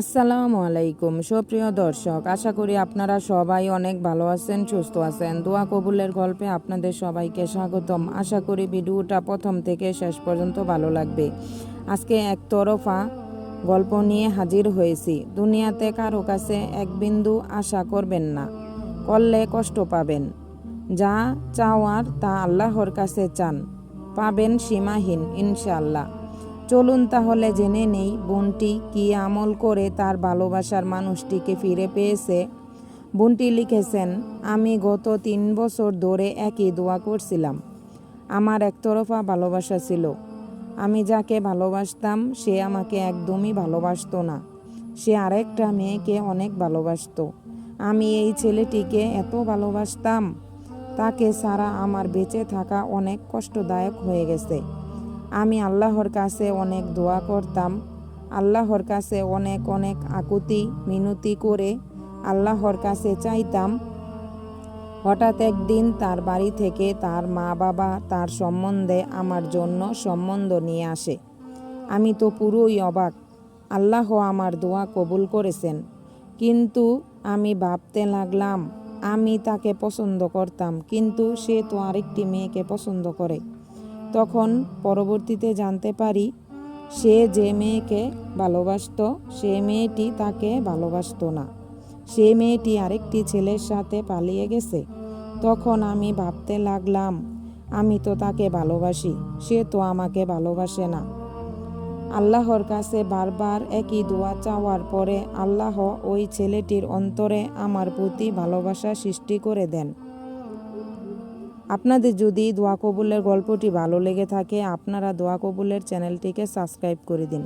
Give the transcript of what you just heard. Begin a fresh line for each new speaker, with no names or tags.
আসসালামু আলাইকুম। সুপ্রিয় দর্শক, আশা করি আপনারা সবাই অনেক ভালো আছেন, সুস্থ আছেন। দোয়া কবুলের গল্পে আপনাদের সবাইকে স্বাগতম। আশা করি ভিডিওটা প্রথম থেকে শেষ পর্যন্ত ভালো লাগবে। আজকে একতরফা গল্প নিয়ে হাজির হয়েছি। দুনিয়াতে কারও কাছে এক বিন্দু আশা করবেন না, করলে কষ্ট পাবেন। যা চাওয়ার তা আল্লাহর কাছে চান, পাবেন সীমাহীন, ইনশাআল্লাহ। চলুন তাহলে জেনে নেই, বোনটি কি আমল করে তার ভালোবাসার মানুষটিকে ফিরে পেয়েছে? বোনটি লিখেছেন, আমি গত তিন বছর ধরে একই দোয়া করছিলাম। আমার একতরফা ভালোবাসা ছিল। আমি যাকে ভালোবাসতাম, সে আমাকে একদমই ভালোবাসতো না। সে আরেকটা মেয়েকে অনেক ভালোবাসতো। আমি এই ছেলেটিকে এত ভালোবাসতাম। তাকে ছাড়া আমার বেঁচে থাকা অনেক কষ্টদায়ক হয়ে গেছে। আমি আল্লাহর কাছে অনেক দোয়া করতাম। আল্লাহর কাছে অনেক অনেক আকুতি, মিনতি করে আল্লাহর কাছে চাইতাম। হঠাৎ একদিন তার বাড়ি থেকে তার মা বাবা তার সম্বন্ধে আমার জন্য সম্বন্ধ নিয়ে আসে। আমি তো পুরোই অবাক। আল্লাহ আমার দোয়া কবুল করেছেন। কিন্তু আমি ভাবতে লাগলাম, আমি তাকে পছন্দ করতাম, কিন্তু সে তো আরেকটি মেয়েকে পছন্দ করে। তখন পরবর্তীতে জানতে পারি, সে যে মেয়েকে ভালোবাসতো, সে মেয়েটি তাকে ভালোবাসতো না। সে মেয়েটি আরেকটি ছেলের সাথে পালিয়ে গেছে। তখন আমি ভাবতে লাগলাম, আমি তো তাকে ভালোবাসি, সে তো আমাকে ভালোবাসে না। আল্লাহর কাছে বারবার একই দোয়া চাওয়ার পরে আল্লাহ ওই ছেলেটির অন্তরে আমার প্রতি ভালোবাসা সৃষ্টি করে দেন। আপনাদের যদি দোয়া কবুলের গল্পটি ভালো লেগে থাকে, আপনারা দোয়া কবুলের চ্যানেলটিকে সাবস্ক্রাইব করে দিন।